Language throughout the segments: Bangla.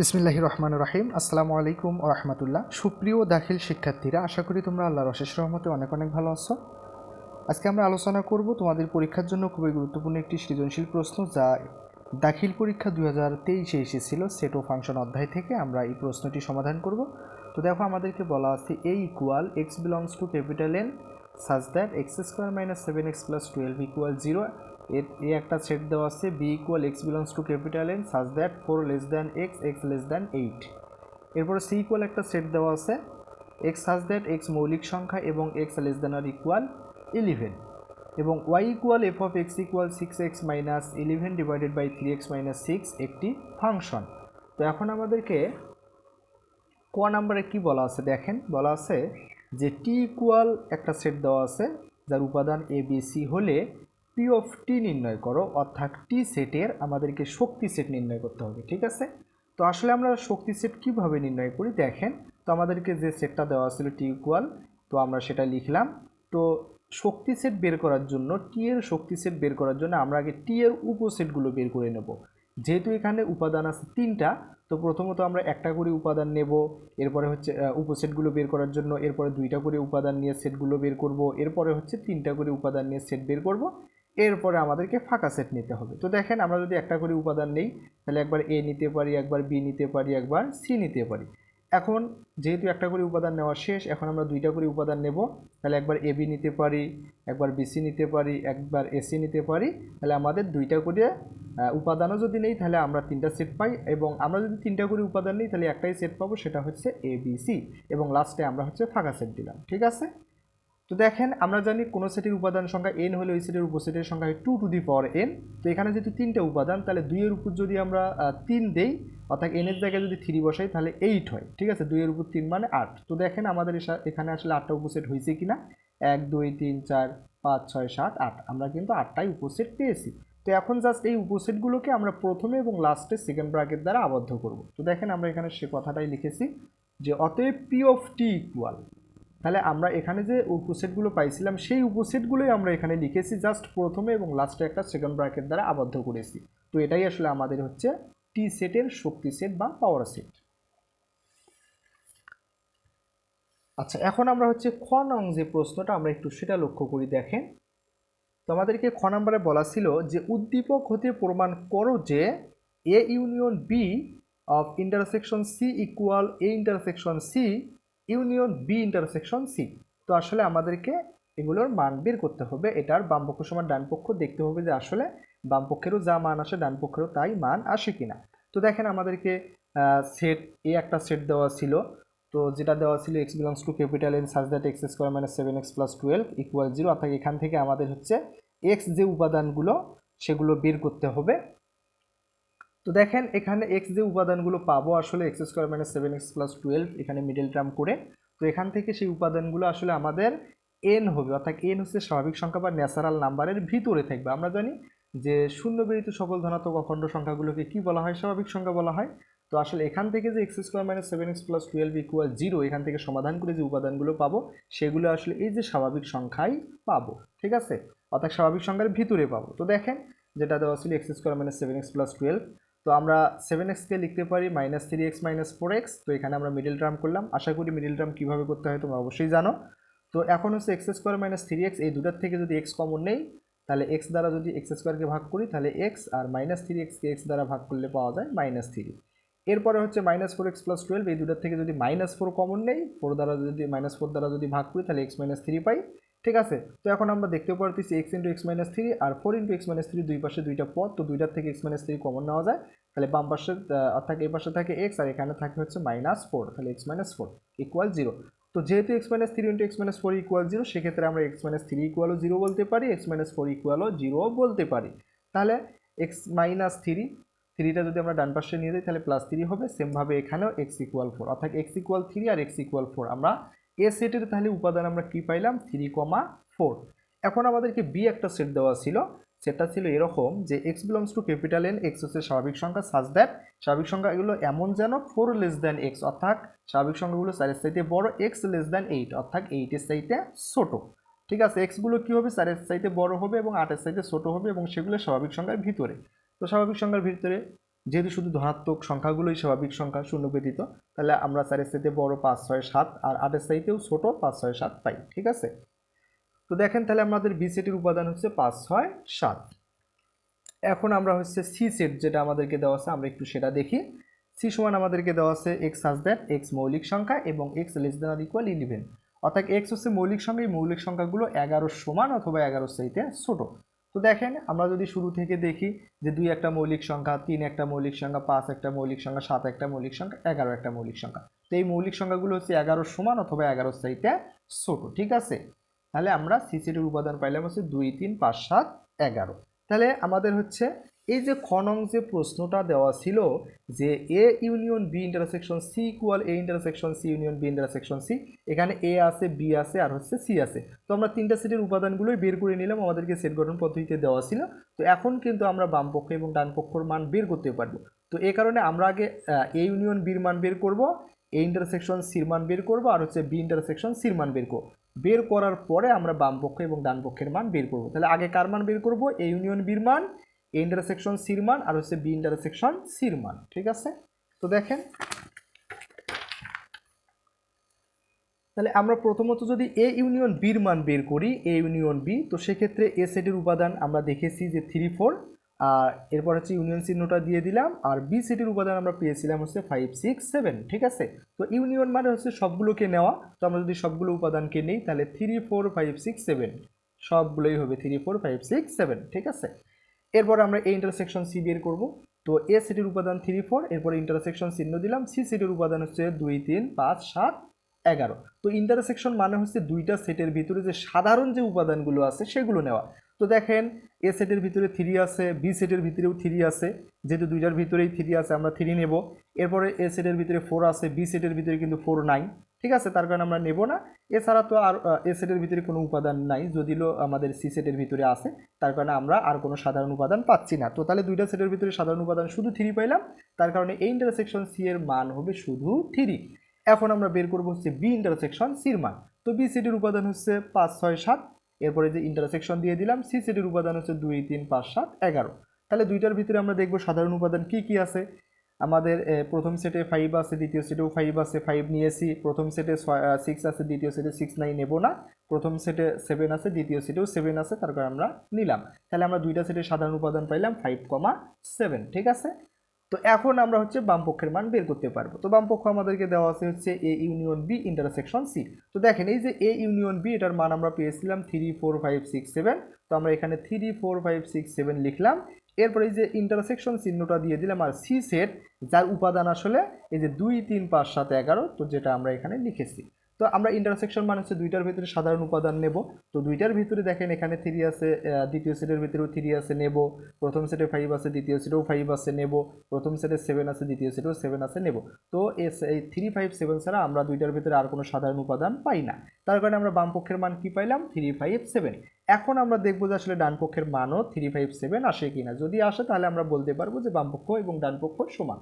বিসমিল্লাহি রহমান রাহিম। আসসালামু আলাইকুম রহমতুল্লাহ। সুপ্রিয় দাখিল শিক্ষার্থীরা, আশা করি তোমরা আল্লাহর অশেষ রহমতে অনেক অনেক ভালো আছো। আজকে আমরা আলোচনা করব তোমাদের পরীক্ষার জন্য খুবই গুরুত্বপূর্ণ একটি সৃজনশীল প্রশ্ন যা দাখিল পরীক্ষা দুই হাজার তেইশে এসেছিল সেট ফাংশন অধ্যায় থেকে আমরা এই প্রশ্নটি সমাধান করব। তো দেখো, আমাদেরকে বলা আছে A equal x belongs to capital N such that x square minus seven x plus twelve equal zero A একটা সেট দেওয়া আছে B equal x belongs to capital N such that four less than x x less than eight এরপরে সি ইকুয়াল একটা সেট দেওয়া আছে এক্স সাজ দ্যাট এক্স মৌলিক সংখ্যা এবং x less than or equal eleven এবং y equal f of x equal six x minus eleven divided by three x minus six একটি ফাংশন তো এখন আমাদেরকে ক নাম্বারে কি বলা আছে দেখেন, বলা আছে যে টি ইকুয়াল একটা সেট দেওয়া আছে, যার উপাদান এ বি সি হলে পি অফ টি নির্ণয় করো, অর্থাৎ টি সেটের আমাদেরকে শক্তি সেট নির্ণয় করতে হবে, ঠিক আছে? তো আসলে আমরা শক্তি সেট কীভাবে নির্ণয় করি? দেখেন, তো আমাদেরকে যে সেটটা দেওয়া ছিল টি ইকুয়াল তো আমরা সেটা লিখলাম। তো শক্তি সেট বের করার জন্য টি এর শক্তি সেট বের করার জন্য আমরা আগে টি এর উপসেটগুলো বের করে নেব। যেহেতু এখানে উপাদান আছে তিনটা, তো প্রথমত আমরা একটা করে উপাদান নেব, এরপরে হচ্ছে উপসেটগুলো বের করার জন্য, এরপরে দুইটা করে উপাদান নিয়ে সেটগুলো বের করব, এরপরে হচ্ছে তিনটা করে উপাদান নিয়ে সেট বের করব এরপরে আমাদেরকে ফাঁকা সেট নিতে হবে। তো দেখেন, আমরা যদি একটা করে উপাদান নেই, তাহলে একবার এ নিতে পারি, একবার বি নিতে পারি, একবার সি নিতে পারি। এখন যেহেতু একটা করে উপাদান নেওয়া শেষ, এখন আমরা দুইটা করে উপাদান নেব। তাহলে একবার এ বি নিতে পারি, একবার বিসি নিতে পারি, একবার এসি নিতে পারি, তাহলে আমাদের দুইটা করে উপাদানও যদি নেই, তাহলে আমরা তিনটা সেট পাই। এবং আমরা যদি তিনটা করে উপাদান নেই, তাহলে একটাই সেট পাবো, সেটা হচ্ছে এ বি সি এবং লাস্টে আমরা হচ্ছে ফাঁকা সেট দিলাম। ঠিক আছে? তো দেখেন, আমরা জানি কোনো সেটের উপাদান সংখ্যা এন হলে ওই সেটের উপসেটের সংখ্যা two to the power n তো এখানে যেহেতু তিনটা উপাদান, তাহলে দুইয়ের উপর যদি আমরা তিন দেই, অর্থাৎ এনের জায়গায় যদি থ্রি বসাই, তাহলে এইট হয়। ঠিক আছে? দুইয়ের উপর তিন মানে আট। তো দেখেন আমাদের এখানে আসলে আটটা উপসেট হয়েছে কিনা? এক, দুই, তিন, চার, পাঁচ, ছয়, সাত, আট। আমরা কিন্তু আটটাই উপসেট পেয়েছি। তো এখন জাস্ট এই উপসেটগুলোকে আমরা প্রথমে এবং লাস্টে সেকেন্ড ব্র্যাকেট দ্বারা আবদ্ধ করব। তো দেখেন আমরা এখানে সে কথাটাই লিখেছি যে, অতএব পি অফ টি ইকুয়াল তাহলে আমরা এখানে যে উপসেটগুলো পাইছিলাম, সেই উপসেটগুলোই আমরা এখানে লিখেছি জাস্ট প্রথমে এবং লাস্টে একটা সেকেন্ড ব্র্যাকেট দ্বারা আবদ্ধ করেছি। তো এটাই আসলে আমাদের হচ্ছে টি সেটের শক্তি সেট বা পাওয়ার সেট আচ্ছা এখন আমরা হচ্ছে খ নং যে প্রশ্নটা আমরা একটু সেটা লক্ষ্য করি, দেখেন। তো আমাদেরকে খ নম্বরে বলা ছিল যে, উদ্দীপক হতে প্রমাণ করো যে A union B of intersection C equal A intersection C union B intersection C তো আসলে আমাদেরকে এগুলোর মান বের করতে হবে। এটার বামপক্ষ সমান ডান পক্ষ দেখতে হবে যে আসলে বামপক্ষেরও যা মান আসে, ডান পক্ষেরও তাই মান আসে কিনা। তো দেখেন আমাদেরকে সেট এ একটা সেট দেওয়া ছিল। তো যেটা দেওয়া ছিল x belongs to capital N such that x square minus seven x plus twelve equal zero অর্থাৎ এখান থেকে আমাদের হচ্ছে এক্স যে উপাদানগুলো, সেগুলো বের করতে হবে। তো দেখেন, এখানে এক্স যে উপাদানগুলো পাবো, আসলে x square minus seven x plus twelve এখানে মিডল টার্ম করে, তো এখান থেকে সেই উপাদানগুলো আসলে আমাদের এন হবে, অর্থাৎ এন হচ্ছে স্বাভাবিক সংখ্যা বা ন্যাচারাল নাম্বারের ভিতরে থাকবে। আমরা জানি যে শূন্য বেরিত সকল ধনাত্মক অখণ্ড সংখ্যাগুলোকে কি বলা হয়? স্বাভাবিক সংখ্যা বলা হয়। তো আসলে এখান থেকে যে x square minus seven x plus twelve equal zero এখান থেকে সমাধান করে যে উপাদানগুলো পাবো, সেগুলো আসলে এই যে স্বাভাবিক সংখ্যাই পাবো, ঠিক আছে? অর্থাৎ স্বাভাবিক সংখ্যার ভিতরে পাবো। তো দেখেন, যেটা দেওয়া ছিল x square minus seven x plus twelve তো আমরা সেভেন এক্সকে লিখতে পারি minus three x minus four x তো এখানে আমরা মিডিল টার্ম করলাম। আশা করি মিডিল টার্ম কীভাবে করতে হয় তোমরা অবশ্যই জানো। তো এখন হচ্ছে x square minus three x এই দুটার থেকে যদি এক্স কমন নেই, তাহলে এক্স দ্বারা যদি এক্স স্কোয়ারকে ভাগ করি, তাহলে এক্স আর মাইনাস থ্রি এক্সকে এক্স দ্বারা ভাগ করলে পাওয়া যায় মাইনাস থ্রি এরপরে হচ্ছে minus four x plus twelve এই দুটার থেকে যদি মাইনাস ফোর কমন নেই ফোর দ্বারা যদি মাইনাস ফোর দ্বারা যদি ভাগ করি, তাহলে এক্স মাইনাস থ্রি পাই। ঠিক আছে? তো এখন আমরা দেখতে পারতেছি x into x minus three আর four into x minus three দুই পাশে দুইটা পদ, তো দুইটার থেকে এক্স মাইনাস থ্রি কমন নেওয়া যায়। তাহলে বাম পাশে অর্থাৎ এই পাশে থাকে এক্স আর এখানে থাকে হচ্ছে মাইনাস ফোর তাহলে x minus four equal zero তো যেহেতু x minus three into x minus four equal zero সেক্ষেত্রে আমরা এক্স মাইনাস থ্রি ইকুয়ালও জিরো বলতে পারি এক্স মাইনাস ফোর ইকুয়ালও জিরো বলতে পারি। তাহলে এক্স মাইনাস থ্রি থ্রিটা যদি আমরা ডান পাশে নিয়ে যাই, তাহলে প্লাস থ্রি হবে। সেমভাবে এখানেও এক্স ইকুয়াল ফোর অর্থাৎ এক্স ইকুয়াল থ্রি আর এক্স ইকুয়াল ফোর আমরা এ সেটের তাহলে উপাদান আমরা কি পাইলাম? থ্রি কমা ফোর এখন আমাদেরকে বি একটা সেট দেওয়া ছিল। সেটা ছিল এরকম যে x belongs to capital N x হচ্ছে স্বাভাবিক সংখ্যা সাজ দ্যাট স্বাভাবিক সংখ্যা এগুলো এমন যেন ফোর লেস দ্যান এক্স অর্থাৎ স্বাভাবিক সংখ্যাগুলো চারের চাইতে বড় এক্স লেস দ্যান এইট অর্থাৎ এইটের চাইতে ছোট। ঠিক আছে? এক্সগুলো কী হবে? চারের চাইতে বড় হবে এবং আটের চাইতে ছোট হবে এবং সেগুলো স্বাভাবিক সংখ্যার ভিতরে। তো স্বাভাবিক সংখ্যার ভিতরে যেহেতু শুধু ধনাত্মক সংখ্যাগুলোই স্বাভাবিক সংখ্যা শূন্য ব্যতীত, তাহলে আমরা চারের সাইতে বড় পাঁচ, ছয়, সাত আর আটের সাইতেও ছোট পাঁচ, ছয়, সাত পাই, ঠিক আছে? তো দেখেন তাহলে আমাদের বি সেটের উপাদান হচ্ছে পাঁচ, ছয়, সাত। এখন আমরা হচ্ছে সি সেট যেটা আমাদেরকে দেওয়া আছে, আমরা একটু সেটা দেখি। সি সমান আমাদেরকে দেওয়া আছে এক্স সাজ দ্যাট এক্স মৌলিক সংখ্যা এবং x less than or equal eleven অর্থাৎ এক্স হচ্ছে মৌলিক সংখ্যা, এই মৌলিক সংখ্যাগুলো এগারোর সমান অথবা এগারোর চাইতে ছোট। তো দেখেন, আমরা যদি শুরু থেকে দেখি যে দুই একটা মৌলিক সংখ্যা, তিন একটা মৌলিক সংখ্যা, পাঁচ একটা মৌলিক সংখ্যা, সাত একটা মৌলিক সংখ্যা, এগারো একটা মৌলিক সংখ্যা। তো এই মৌলিক সংখ্যাগুলো হচ্ছে এগারো সমান অথবা এগারো চাইতে ছোট, ঠিক আছে? তাহলে আমরা সিসিটির উপাদান পাইলাম হচ্ছে দুই, তিন, পাঁচ, সাত, এগারো। তাহলে আমাদের হচ্ছে এই যে খনং যে প্রশ্নটা দেওয়া ছিল যে A union B intersection C equal A intersection C union B intersection C এখানে এ আছে বি আছে, আর হচ্ছে সি আছে। তো আমরা তিনটা সেটের উপাদানগুলোই বের করে নিলাম, আমাদেরকে সেট গঠন পদ্ধতিতে দেওয়া ছিল। তো এখন কিন্তু আমরা বাম পক্ষ এবং ডান পক্ষর মান বের করতে পারব। তো এ কারণে আমরা আগে এ ইউনিয়ন বির মান বের করব এ ইন্টারসেকশন সির মান বের করব, আর হচ্ছে বি ইন্টারসেকশন সির মান বের করব। বের করার পরে আমরা বামপক্ষ এবং ডানপক্ষের মান বের করব। তাহলে আগে কার মান বের করব? এ ইউনিয়ন বির মান। এ ইন্টারসেকশন সির মান আর হচ্ছে বি ইন্টারসেকশন সির মান ঠিক আছে? তো দেখেন, তাহলে আমরা প্রথমত যদি এ ইউনিয়ন বির মান বের করি এ ইউনিয়ন বি তো সেক্ষেত্রে এ সেটের উপাদান আমরা দেখেছি যে থ্রি ফোর আর এরপর হচ্ছে ইউনিয়ন চিহ্নটা দিয়ে দিলাম, আর বি সেটের উপাদান আমরা পেয়েছিলাম হচ্ছে ফাইভ সিক্স সেভেন ঠিক আছে? তো ইউনিয়ন মানে হচ্ছে সবগুলোকে নেওয়া, তো আমরা যদি সবগুলো উপাদানকে নিই, তাহলে three four five six seven সবগুলোই হবে three four five six seven ঠিক আছে? এরপর আমরা এই ইন্টারসেকশন সি বের করব। তো এ সিটির উপাদান থ্রি ফোর এরপর ইন্টারসেকশন চিহ্ন দিলাম। সি সিটির উপাদান হচ্ছে দুই, তিন, পাঁচ, সাত, এগারো। তো ইন্টারসেকশন মানে হচ্ছে দুইটা সেটের ভিতরে যে সাধারণ যে উপাদানগুলো আছে সেগুলো নেওয়া। তো দেখেন এ সেটের ভিতরে থ্রি আছে বি সেটের ভিতরেও থ্রি আছে। যেহেতু দুইটার ভিতরেই থ্রি আছে, আমরা থ্রি নেব। এরপরে এ সেটের ভিতরে ফোর আছে বি সেটের ভিতরে কিন্তু ফোর নাই। ঠিক আছে? তার কারণে আমরা নেব না। এছাড়া তো আর এ সেটের ভিতরে কোনো উপাদান নাই। যদিও আমাদের সি সেটের ভিতরে আছে তার কারণে আমরা আর কোনো সাধারণ উপাদান পাচ্ছি না। তো তাহলে দুইটা সেটের ভিতরে সাধারণ উপাদান শুধু থ্রি পাইলাম। তার কারণে এই ইন্টারসেকশন সি এর মান হবে শুধু থ্রি এখন আমরা বের করব হচ্ছে বি ইন্টারসেকশন সির মান। তো বি সেটের উপাদান হচ্ছে পাঁচ, ছয়, সাত। এরপরে যে ইন্টারসেকশন দিয়ে দিলাম সি সেটের উপাদান হচ্ছে দুই, তিন, পাঁচ, সাত, এগারো। তাহলে দুইটার ভিতরে আমরা দেখব সাধারণ উপাদান কি কি আছে? আমাদের প্রথম সেটে ফাইভ আছে, দ্বিতীয় সেটেও ফাইভ আছে ফাইভ নিয়েছি, প্রথম সেটে সিক্স আছে, দ্বিতীয় সেটে সিক্স নাই, নেব না। প্রথম সেটে সেভেন আছে, দ্বিতীয় সেটেও সেভেন আছে তারপর আমরা নিলাম। তাহলে আমরা দুইটা সেটে সাধারণ উপাদান পাইলাম ফাইভ কমা সেভেন ঠিক আছে? তো এখন আমরা হচ্ছে বামপক্ষের মান বের করতে পারব। তো বামপক্ষ আমাদেরকে দেওয়া আছে হচ্ছে A union B intersection C তো দেখেন, এই যে এ ইউনিয়ন বি এটার মান আমরা পেয়েছিলাম three four five six seven তো আমরা এখানে three four five six seven লিখলাম। এরপরে এই যে ইন্টারসেকশন চিহ্নটা দিয়ে দিলাম আর সি সেট যার উপাদান আসলে এই যে দুই, তিন, পাঁচ, সাত, এগারো, তো যেটা আমরা এখানে লিখেছি। তো আমরা ইন্টারসেকশন মানে হচ্ছে দুইটার ভিতরে সাধারণ উপাদান নেব। তো দুইটার ভিতরে দেখেন এখানে থ্রি আছে দ্বিতীয় সেটের ভিতরেও থ্রি আছে নেব। প্রথম সেটে ফাইভ আছে, দ্বিতীয় সেটেও ফাইভ আছে নেব। প্রথম সেটে সেভেন আছে, দ্বিতীয় সেটেও সেভেন আছে নেব। তো এই থ্রি ফাইভ সেভেন ছাড়া আমরা দুইটার ভিতরে আর কোনো সাধারণ উপাদান পাই না। তার কারণে আমরা বামপক্ষের মান কি পাইলাম? থ্রি ফাইভ সেভেন এখন আমরা দেখব যে আসলে ডান পক্ষের মানও থ্রি ফাইভ সেভেন আসে কিনা। যদি আসে, তাহলে আমরা বলতে পারব যে বাম পক্ষ এবং ডান পক্ষ সমান।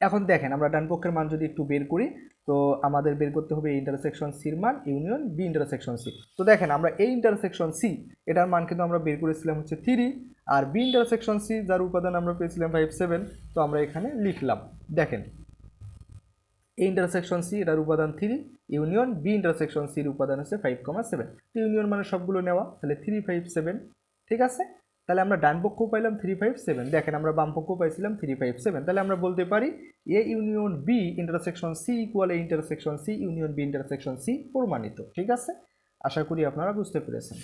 এখন দেখেন, আমরা ডান পক্ষের মান যদি একটু বের করি, তো আমাদের বের করতে হবে ইন্টারসেকশন সির মান ইউনিয়ন বি ইন্টারসেকশন সি তো দেখেন, আমরা এই ইন্টারসেকশন সি এটার মান কিন্তু আমরা বের করেছিলাম হচ্ছে থ্রি আর বি ইন্টারসেকশন সি যার উপাদান আমরা পেয়েছিলাম ফাইভ সেভেন তো আমরা এখানে লিখলাম। দেখেন এই ইন্টারসেকশন সি এটার উপাদান থ্রি ইউনিয়ন বি ইন্টারসেকশন সির উপাদান হচ্ছে ফাইভ কমা সেভেন তো ইউনিয়ন মানে সবগুলো নেওয়া, তাহলে থ্রি ফাইভ সেভেন ঠিক আছে? তাহলে আমরা ডান পক্ষ পাইলাম থ্রি ফাইভ সেভেন দেখেন আমরা বাম পক্ষ পাইছিলাম থ্রি ফাইভ সেভেন তাহলে আমরা বলতে পারি A union B intersection C equal A intersection C union B intersection C প্রমাণিত, ঠিক আছে? আশা করি আপনারা বুঝতে পেরেছেন।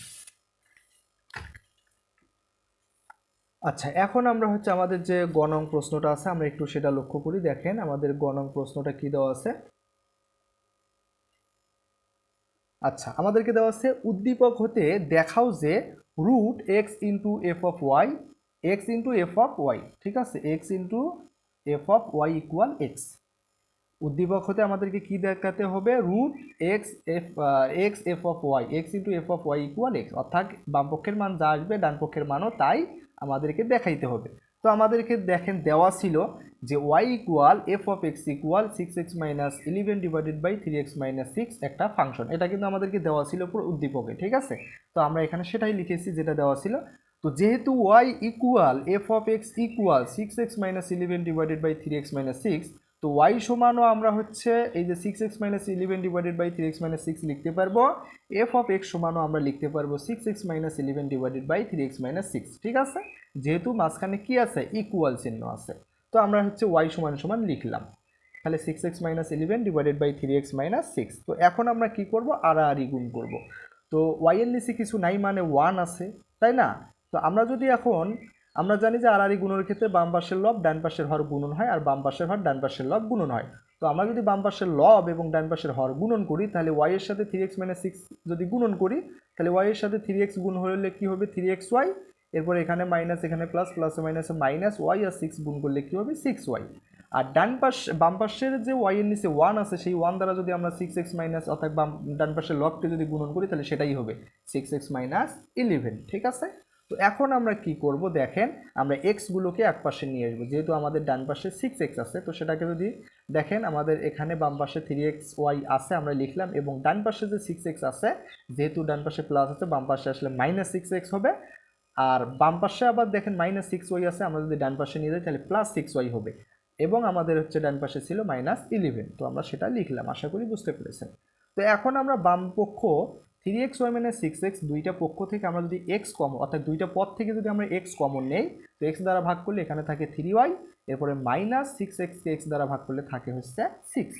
আচ্ছা এখন আমরা হচ্ছে আমাদের যে গণং প্রশ্নটা আছে, আমরা একটু সেটা লক্ষ্য করি। দেখেন, আমাদের গণং প্রশ্নটা কি দেওয়া আছে? আচ্ছা আমাদেরকে দেওয়া আছে, উদ্দীপক হতে দেখাও যে root x into f of y x into f of y ঠিক আছে? X into f of y equal x উদ্দীপক হতে আমাদেরকে কি দেখাতে হবে? Root x f x f of y x into f of y equal x অর্থাৎ বাম পক্ষের মান যা আসবে ডান পক্ষের মানও তাই আমাদেরকে দেখাইতে হবে। তো আমাদেরকে দেখেন দেওয়া ছিল যে y equal f of x equal six x minus eleven divided by three x minus six একটা ফাংশন এটা কিন্তু আমাদেরকে দেওয়া ছিল পুরো উদ্দীপকে, ঠিক আছে? তো আমরা এখানে সেটাই লিখেছি যেটা দেওয়া ছিল। তো যেহেতু y equal f of x equal six x minus eleven divided by three x minus six তো ওয়াই সমানও আমরা হচ্ছে এই যে six x minus eleven divided by three x minus six লিখতে পারব। এফ অফ এক্স সমানও আমরা লিখতে পারব six x minus eleven divided by three x minus six ঠিক আছে? যেহেতু মাঝখানে কি আছে? ইকুয়াল চিহ্ন আছে। তো আমরা হচ্ছে ওয়াই সমান সমান লিখলাম। তাহলে six x minus eleven divided by three x minus six তো এখন আমরা কি করব? আড়াআড়ি গুণ করব। তো ওয়াই এর নিচে কিছু নাই মানে ওয়ান আছে, তাই না? তো আমরা যদি এখন আমরা জানি যে আড়াআড়ি গুণের ক্ষেত্রে বাম পাশের লব, ডান পাশের হর গুণন হয়, আর বাম পাশের হর ডান পাশের লব গুণন হয়। তো আমরা যদি বাম পাশের লব এবং ডান পাশের হর গুণন করি, তাহলে ওয়াই এর সাথে থ্রি এক্স মাইনাস সিক্স যদি গুণন করি, তাহলে ওয়াই এর সাথে থ্রি এক্স গুণ হলে কি হবে? থ্রি এক্স ওয়াই এরপর এখানে মাইনাস এখানে প্লাস প্লাস মাইনাসে মাইনাস ওয়াই আর সিক্স গুণ করলে কী হবে? সিক্স ওয়াই আর ডান পাশ, বাম পাশের যে ওয়াই এর নিচে ওয়ান আছে, সেই ওয়ান দ্বারা যদি আমরা সিক্স এক্স মাইনাস অর্থাৎ বাম, ডান পাশের লবকে যদি গুণন করি, তাহলে সেটাই হবে। সিক্স এক্স মাইনাস ইলেভেন ঠিক আছে? তো এখন আমরা কি করব? দেখেন, আমরা এক্সগুলোকে এক পাশে নিয়ে আসব। যেহেতু আমাদের ডান পাশে সিক্স এক্স আছে, তো সেটাকে যদি দেখেন, আমাদের এখানে বাম পাশে থ্রি এক্স ওয়াই আছে, আমরা লিখলাম, এবং ডান পাশে যে সিক্স এক্স আছে, যেহেতু ডান পাশে প্লাস আছে, বাম পাশে আসলে মাইনাস সিক্স এক্স হবে। আর বাম পাশে আবার দেখেন মাইনাস সিক্স ওয়াই আছে, আমরা যদি ডান পাশে নিয়ে যাই, তাহলে প্লাস সিক্স ওয়াই হবে। এবং আমাদের হচ্ছে ডান পাশে ছিল মাইনাস ইলেভেন তো আমরা সেটা লিখলাম, আশা করি বুঝতে পেরেছেন। তো এখন আমরা বাম পক্ষ three x y minus six x দুইটা পক্ষ থেকে আমরা যদি এক্স কমন, অর্থাৎ দুইটা পদ থেকে যদি আমরা এক্স কমন নেই, তো এক্স দ্বারা ভাগ করলে এখানে থাকে থ্রি ওয়াই এরপরে মাইনাস সিক্স এক্স এক্স দ্বারা ভাগ করলে থাকে হচ্ছে সিক্স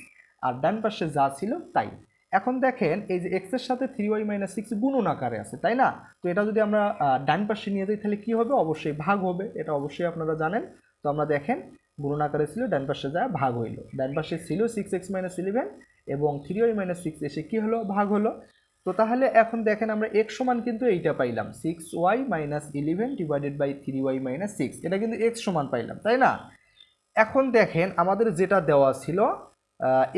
আর ডান পাশে যা ছিল তাই। এখন দেখেন, এই যে এক্সের সাথে থ্রি ওয়াই মাইনাস সিক্স গুণন আকারে আছে, তাই না? তো এটা যদি আমরা ডান পাশে নিয়ে যাই, তাহলে কী হবে? অবশ্যই ভাগ হবে, এটা অবশ্যই আপনারা জানেন। তো আমরা দেখেন, গুণন আকারে ছিল, ডান পাশে যা ভাগ হইল। ডান পাশে ছিল সিক্স এক্স মাইনাস ইলেভেন এবং থ্রি ওয়াই মাইনাস সিক্স এসে কী হলো? ভাগ হলো। তো তাহলে এখন দেখেন আমরা এক্স সমান কিন্তু এইটা পাইলাম six y minus eleven divided by three y minus six এটা কিন্তু এক্স সমান পাইলাম, তাই না? এখন দেখেন আমাদের যেটা দেওয়া ছিল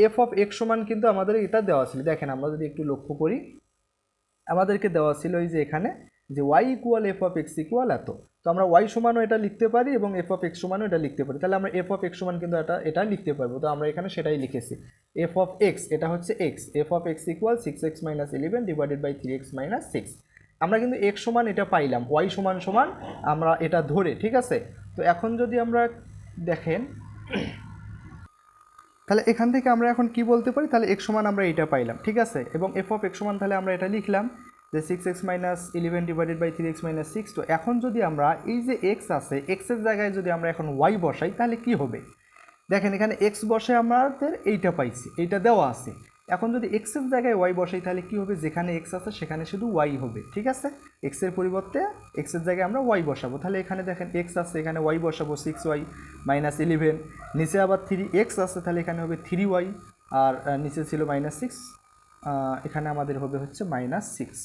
এফ অফ এক্স সমান কিন্তু আমাদের এটা দেওয়া ছিল। দেখেন আমরা যদি একটু লক্ষ্য করি, আমাদেরকে দেওয়া ছিল এই যে এখানে যে y equal f of x equal এত। তো আমরা ওয়াই সমানও এটা লিখতে পারি এবং এফ অফ এক্স সমানও এটা লিখতে পারি। তাহলে আমরা এফ অফ এক্স সমান কিন্তু এটা এটা লিখতে পারব। তো আমরা এখানে সেটাই লিখেছি। এফ অফ এক্স এটা হচ্ছে x f of x equal six x minus eleven divided by three x minus six আমরা কিন্তু এক্স সমান এটা পাইলাম ওয়াই সমান সমান আমরা এটা ধরে, ঠিক আছে? তো এখন যদি আমরা দেখেন, তাহলে এখান থেকে আমরা এখন কি বলতে পারি? তাহলে এক্স সমান আমরা এটা পাইলাম, ঠিক আছে? এবং এফ অফ এক্স সমান তাহলে আমরা এটা লিখলাম। যে six x minus eleven divided by three x minus six তো এখন যদি আমরা এই যে এক্স আছে এক্সের জায়গায় যদি আমরা এখন ওয়াই বসাই, তাহলে কি হবে? দেখেন এখানে এক্স বসে আমাদের এইটা পাইছি, এইটা দেওয়া আছে। এখন যদি এক্সের জায়গায় ওয়াই বসাই, তাহলে কি হবে? যেখানে এক্স আছে, সেখানে শুধু ওয়াই হবে, ঠিক আছে? এক্সের পরিবর্তে এক্সের জায়গায় আমরা ওয়াই বসাবো। তাহলে এখানে দেখেন এক্স আছে, এখানে ওয়াই বসাবো সিক্স ওয়াই মাইনাস ইলেভেন নিচে আবার থ্রি এক্স আছে, তাহলে এখানে হবে থ্রি ওয়াই আর নিচে ছিল মাইনাস সিক্স এখানে আমাদের হবে হচ্ছে মাইনাস সিক্স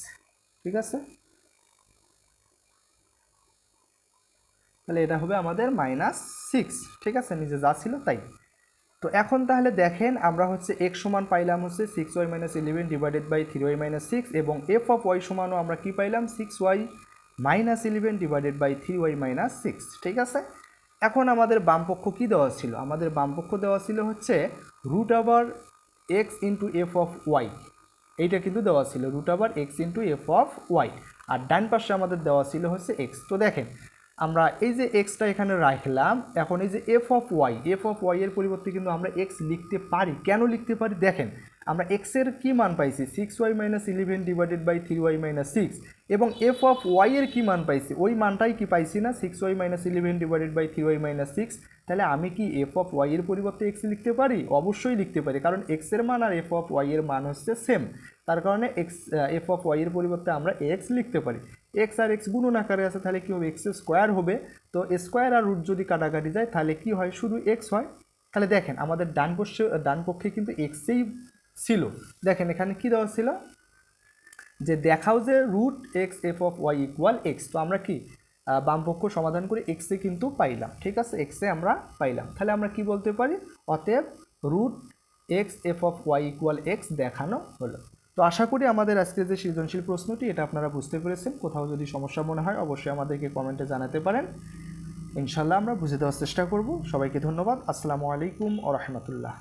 ঠিক আছে? তাহলে এটা হবে আমাদের মাইনাস সিক্স ঠিক আছে? নিজে যা ছিল তাই। তো এখন তাহলে দেখেন আমরা হচ্ছে এক সমান পাইলাম হচ্ছে six y minus eleven divided by three y minus six এবং এফ অফ ওয়াই সমানও আমরা কি পাইলাম? Six y minus eleven divided by three y minus six ঠিক আছে? এখন আমাদের বামপক্ষ কি দেওয়া ছিল? আমাদের বামপক্ষ দেওয়া ছিল হচ্ছে রুট আবার x into f of y এইটা কিন্তু দেওয়া ছিল রুট আবার x into f of y আর ডান পাশে আমাদের দেওয়া ছিল হচ্ছে এক্স তো দেখেন, আমরা এই যে এক্সটা এখানে রাখলাম, এখন এই যে f of y f of y এর পরিবর্তে কিন্তু আমরা এক্স লিখতে পারি। কেন লিখতে পারি? দেখেন আমরা এক্সের কী মান পাইছি? Six y minus eleven divided by three y minus six এবং এফ অফ ওয়াই এর কী মান পাইছি? ওই মানটাই কি পাইছি না? Six y minus eleven divided by three y minus six তাহলে আমি কি এফ অফ ওয়াই এর পরিবর্তে এক্স লিখতে পারি? অবশ্যই লিখতে পারি, কারণ এক্সের মান আর এফ অফ ওয়াই এর মান হচ্ছে সেম তার কারণে এক্স এফ অফ ওয়াই এর পরিবর্তে আমরা এক্স লিখতে পারি। এক্স আর এক্স গুণন আকারে আছে, তাহলে কী হবে? এক্স স্কোয়ার হবে। তো স্কোয়ার আর রুট যদি কাটাকাটি যায়, তাহলে কি হয়? শুধু এক্স হয়। তাহলে দেখেন, আমাদের ডান পক্ষে ডান পক্ষে কিন্তু এক্সেই ছিল। দেখেন এখানে কি দেওয়া ছিল? যে দেখাও যে root x f of y equal x তো আমরা কি? বামপক্ষ সমাধান করে এক্সে কিন্তু পাইলাম। ঠিক আছে? এক্সে আমরা পাইলাম। তাহলে আমরা কি বলতে পারি? অতএব root x f of y equal x দেখানো হলো। তো আশা করি আমাদের আজকের যে সৃজনশীল প্রশ্নটি, এটা আপনারা বুঝতে পেরেছেন। কোথাও যদি সমস্যা মনে হয়, অবশ্যই আমাদেরকে কমেন্টে জানাতে পারেন। ইনশাল্লাহ আমরা বুঝে দেওয়ার চেষ্টা করব। সবাইকে ধন্যবাদ। আসসালামু আলাইকুম ও রহমতুল্লাহ।